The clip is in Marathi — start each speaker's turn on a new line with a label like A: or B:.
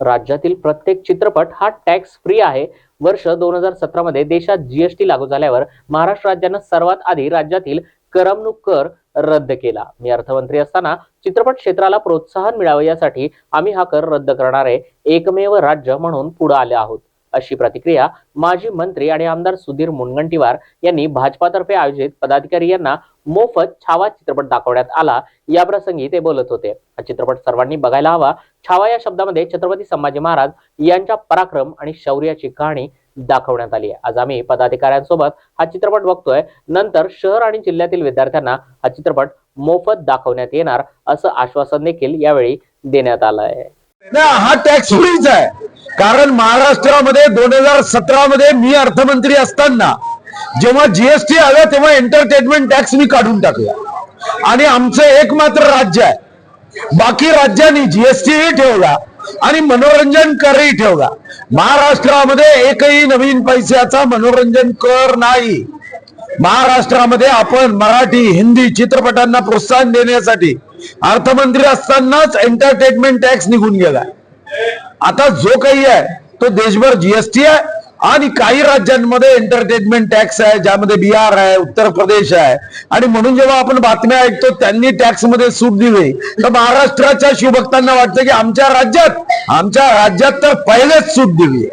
A: राज्यातील प्रत्येक चित्रपट हा टॅक्स फ्री आहे. वर्ष दोन हजार सतरा मध्ये देशात जीएसटी लागू झाल्यावर महाराष्ट्र राज्यानं सर्वात आधी राज्यातील करमणूक कर रद्द केला. मी अर्थमंत्री असताना चित्रपट क्षेत्राला प्रोत्साहन मिळावं यासाठी आम्ही हा कर रद्द करणारे एकमेव राज्य म्हणून पुढे आले आहोत. अशी प्रतिक्रिया माजी मंत्री आणि आमदार सुधीर मुनगंटीवार यांनी भाजपातर्फे आयोजित पदाधिकारी यांना मोफत छावा चित्रपट दाखवण्यात आला. या प्रसंगी ते बोलत होते. हा चित्रपट सर्वांनी बघायला हवा. छावा या शब्दामध्ये छत्रपती संभाजी महाराज यांच्या पराक्रम आणि शौर्याची कहाणी दाखवण्यात आली आहे. आज आम्ही पदाधिकाऱ्यांसोबत हा चित्रपट बघतोय. नंतर शहर आणि जिल्ह्यातील विद्यार्थ्यांना हा चित्रपट मोफत दाखवण्यात येणार असं आश्वासन देखील यावेळी देण्यात आलं आहे.
B: नाही हा टॅक्स फ्रीच आहे. कारण महाराष्ट्रामध्ये दोन हजार सतरा मध्ये मी अर्थमंत्री असताना जेव्हा जीएसटी आला तेव्हा एंटरटेनमेंट टॅक्स मी काढून टाकला. आणि आमचं एकमात्र राज्य आहे. बाकी राज्यांनी जीएसटीही ठेवला आणि मनोरंजन करही ठेवला. महाराष्ट्रामध्ये एकही नवीन पैशाचा मनोरंजन कर नाही. महाराष्ट्रामध्ये आपण मराठी हिंदी चित्रपटांना प्रोत्साहन देण्यासाठी अर्थमंत्री असतानाच एंटरटेनमेंट टॅक्स निघून गेला आता जो काही आहे तो देशभर जीएसटी आहे आणि काही राज्यांमध्ये एंटरटेनमेंट टॅक्स आहे ज्यामध्ये बिहार आहे उत्तर प्रदेश आहे. आणि म्हणून जेव्हा आपण बातम्या ऐकतो त्यांनी टॅक्समध्ये सूट दिली. तर महाराष्ट्राच्या शिवभक्तांना वाटतं की आमच्या राज्यात आमच्या राज्यात तर पहिलेच सूट दिली